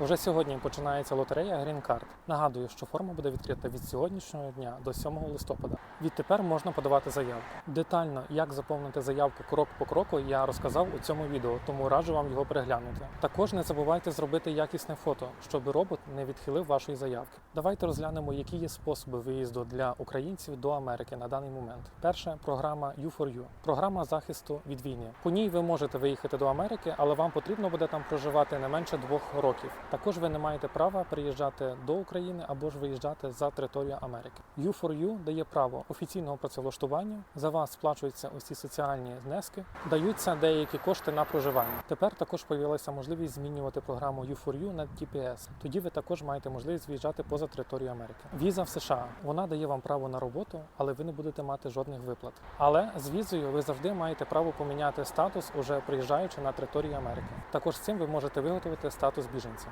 Уже сьогодні починається лотерея Green Card. Нагадую, що форма буде відкрита від сьогоднішнього дня до 7 листопада. Відтепер можна подавати заявку. Детально, як заповнити заявку крок по кроку, я розказав у цьому відео, тому раджу вам його переглянути. Також не забувайте зробити якісне фото, щоб робот не відхилив вашої заявки. Давайте розглянемо, які є способи виїзду для українців до Америки на даний момент. Перше програма U4U – програма захисту від війни. По ній ви можете виїхати до Америки, але вам потрібно буде там проживати не менше двох років. Також ви не маєте права приїжджати до України або ж виїжджати за територію Америки. U4U дає право офіційного працевлаштування. За вас сплачуються усі соціальні внески, даються деякі кошти на проживання. Тепер також появилася можливість змінювати програму U4U на TPS. Тоді ви також маєте можливість виїжджати поза територію Америки. Віза в США вона дає вам право на роботу, але ви не будете мати жодних виплат. Але з візою ви завжди маєте право поміняти статус, уже приїжджаючи на територію Америки. Також з цим ви можете виготовити статус біженця.